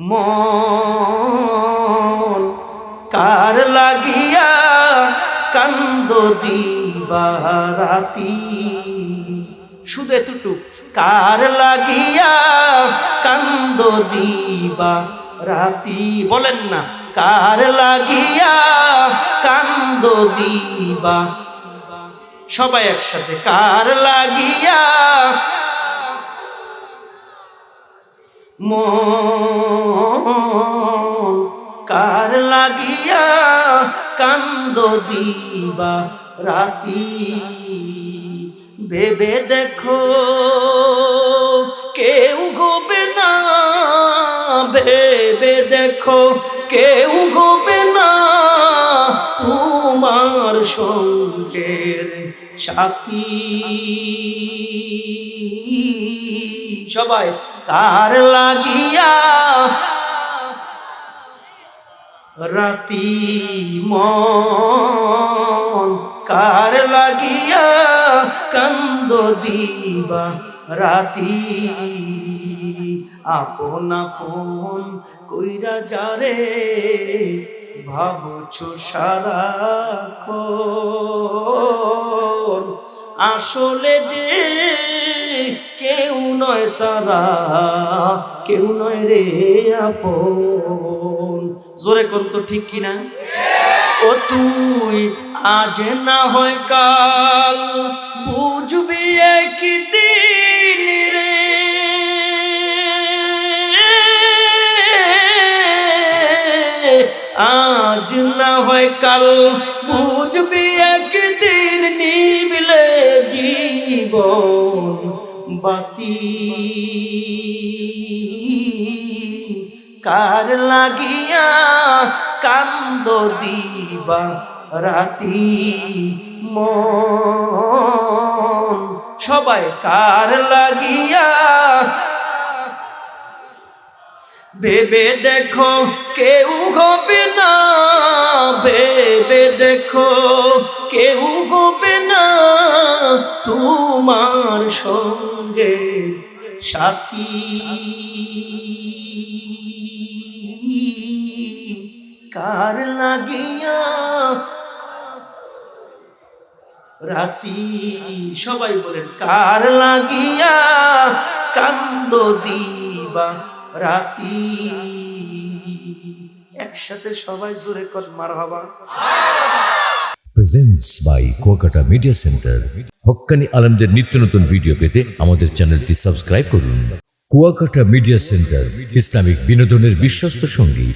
মন। কার লাগিয়া কান্দ দিবা রাতি? শুধু এতটুক। কার লাগিয়া কান্দ দিবা রাতি? বলেন না। কার লাগিয়া কান্দ দিবা? সবাই একসাথে। কার লাগিয়া মন কার লাগিয়া কান্দ দিবা রাতি? ভেবে দেখো, কেউ গোবে না, ভেবে দেখো, কেউ গোবে না। তোমার সঙ্গের সাথী। সবাই, কার লাগিয়া রাতি মন কার লাগিয়া কান্দ দিবা রাতি? আপন আপন কইরা যারে ভাবছ সারা আসলে যে কেউ নয় তারা, কেউ নয় রে আপন। জোরে কোন তো ঠিক কিনা? ও তুই আজ না হয় কাল বুঝবি একদিন রে। আজ না হয় কাল বুঝবি একদিন নিবিলে জীবন বাতি। কার লাগিয়া কান্দ দিবা রাতি মন? সবাই কার লাগিয়া? ভেবে দেখো কেউ হবে না, ভেবে দেখো কেউ হবে না। তোমার সঙ্গে সাথী। কার লাগিয়া? রাতি সবাই বলেন, কার লাগিয়া কান্দ দিবা রাতি? একসাথে সবাই জোরে কর মার হবা presents by Kuakata media center Haqqani আলমদের নিত্য নতুন ভিডিও পেতে আমাদের চ্যানেলটি সাবস্ক্রাইব করুন। কুয়াকাটা মিডিয়া সেন্টার ইসলামিক বিনোদনের বিশ্বস্ত সঙ্গী।